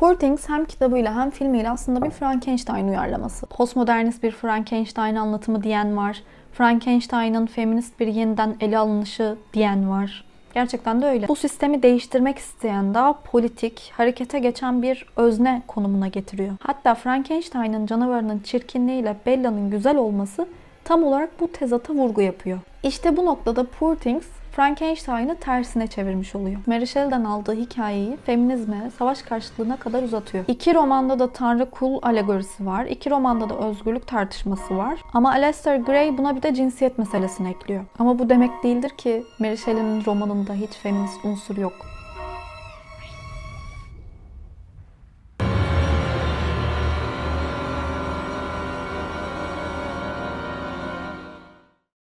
Poor Things hem kitabıyla hem filmiyle aslında bir Frankenstein uyarlaması. Postmodernist bir Frankenstein anlatımı diyen var. Frankenstein'ın feminist bir yeniden ele alınışı diyen var. Gerçekten de öyle. Bu sistemi değiştirmek isteyen daha politik, harekete geçen bir özne konumuna getiriyor. Hatta Frankenstein'ın canavarının çirkinliğiyle Bella'nın güzel olması tam olarak bu tezata vurgu yapıyor. İşte bu noktada Poor Things Frankenstein'ı tersine çevirmiş oluyor. Mary Shelley'den aldığı hikayeyi feminizme, savaş karşıtlığına kadar uzatıyor. İki romanda da Tanrı kul alegorisi var. İki romanda da özgürlük tartışması var. Ama Aleister Gray buna bir de cinsiyet meselesini ekliyor. Ama bu demek değildir ki Mary Shelley'nin romanında hiç feminist unsur yok.